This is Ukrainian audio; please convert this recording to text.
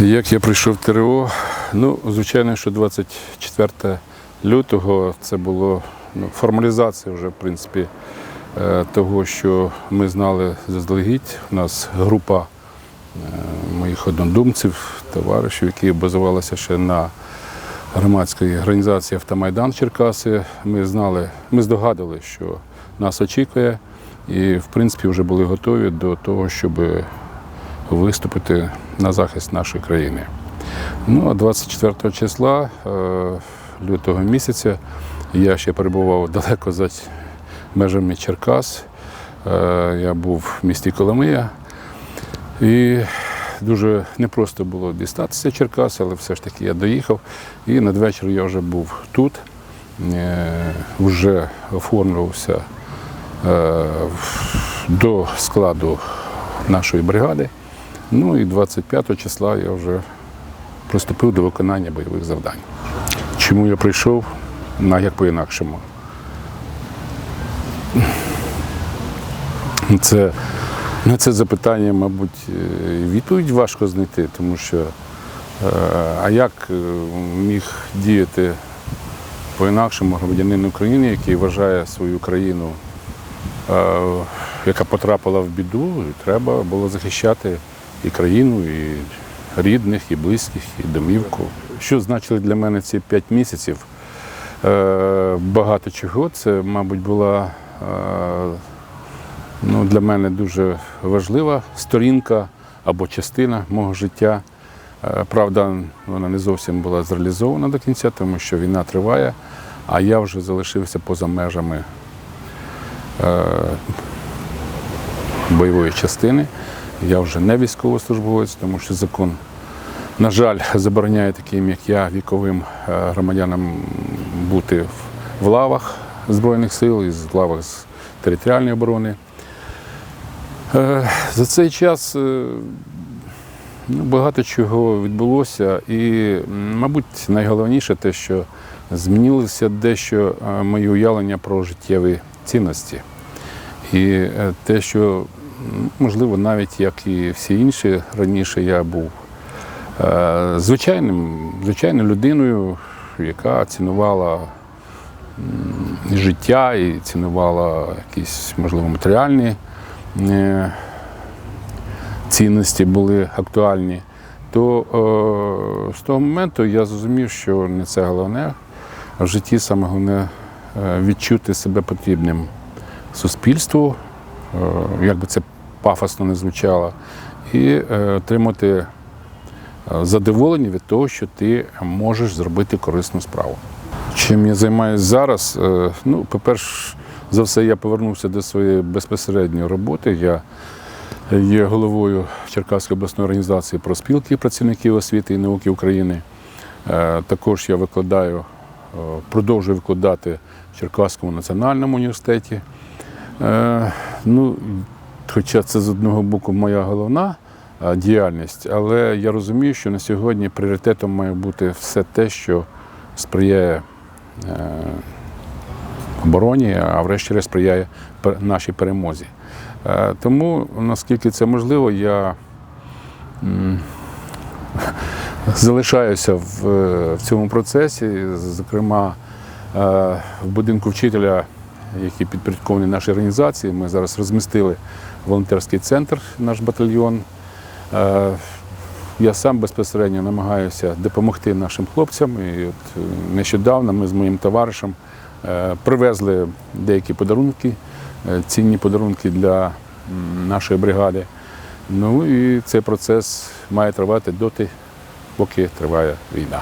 Як я прийшов в ТРО, ну, звичайно, що 24 лютого це було ну, формалізація вже, в принципі, е, того, що ми знали заздалегідь. У нас група е, моїх однодумців, товаришів, які базувалися ще на громадській організації Автомайдан Черкаси. Ми знали, ми здогадували, що нас очікує, і в принципі вже були готові до того, щоб виступити на захист нашої країни. Ну, а 24 числа е, лютого місяця я ще перебував далеко за межами Черкас. Е, Я був в місті Коломия. І дуже непросто було дістатися Черкас, але все ж таки я доїхав. І надвечір я вже був тут, е, вже оформлювався до складу нашої бригади. Ну і 25 числа я вже приступив до виконання бойових завдань. Чому я прийшов? На як по-інакшому. Це, на це запитання, мабуть, е, відповідь важко знайти, тому що е, а як е, міг діяти по-інакшому громадянин України, який вважає свою країну, яка потрапила в біду, і треба було захищати і країну, і рідних, і близьких, і домівку. Що значили для мене ці п'ять місяців? Е, Багато чого. Це, мабуть, була е, ну, для мене дуже важлива сторінка або частина мого життя. Е, Правда, вона не зовсім була зреалізована до кінця, тому що війна триває, а я вже залишився поза межами бойової частини. Я вже не військовослужбовець, тому що закон, на жаль, забороняє таким, як я, віковим е, громадянам бути в- лавах Збройних сил і в лавах з територіальної оборони. Е, За цей час е, ну, багато чого відбулося, і, мабуть, найголовніше те, що змінилося дещо моє уявлення про життєві цінності. І те, що, можливо, навіть як і всі інші, раніше я був е, звичайним, звичайною людиною, яка цінувала життя і цінувала якісь, можливо, матеріальні е, цінності були актуальні, то е, з того моменту я зрозумів, що не це головне. В житті саме головне відчути себе потрібним суспільству, як би це пафосно не звучало, і е, отримати е, задоволення від того, що ти можеш зробити корисну справу. Чим я займаюся зараз? Е, Ну, по-перше, за все, я повернувся до своєї безпосередньої роботи. Я є головою Черкаської обласної організації проспілки працівників освіти і науки України. Е, Також я викладаю, е, продовжую викладати в Черкаському національному університеті. Е, Ну, хоча це з одного боку моя головна е, діяльність, але я розумію, що на сьогодні пріоритетом має бути все те, що сприяє е, обороні, а врешті-решт сприяє нашій перемозі. Тому, наскільки це можливо, я залишаюся в, цьому процесі. Зокрема, в будинку вчителя, який підпорядкований нашій організації, ми зараз розмістили волонтерський центр, наш батальйон. Е, Я сам безпосередньо намагаюся допомогти нашим хлопцям. І от е, нещодавно ми з моїм товаришем е, привезли деякі подарунки, цінні подарунки для нашої бригади. Ну і цей процес має тривати доти, поки триває війна.